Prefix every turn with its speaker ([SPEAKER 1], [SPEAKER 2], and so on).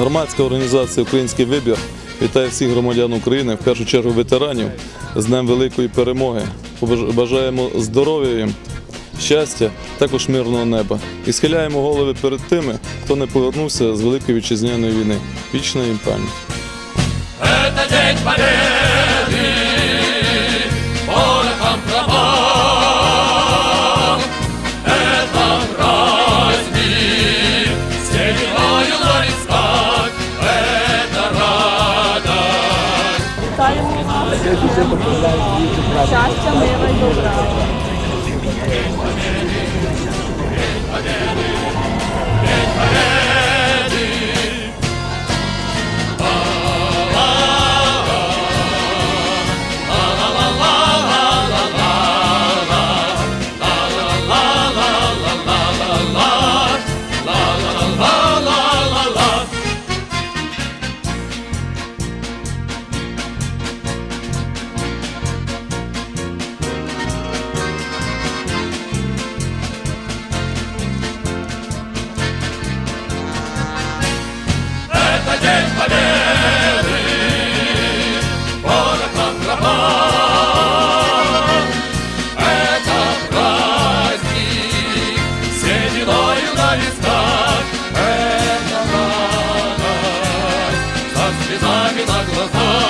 [SPEAKER 1] Громадська організація Український вибір вітає всіх громадян України, в першу чергу ветеранів, з Днем Великої перемоги. Бажаємо здоров'я їм, щастя, також мирного неба. І схиляємо голови перед тими, хто не повернувся з Великої вітчизняної війни. Вічна їм пам'ять.
[SPEAKER 2] fazer oportunidade de vídeo pra mim. O chat também vai dobrar. É. слезами на глазах.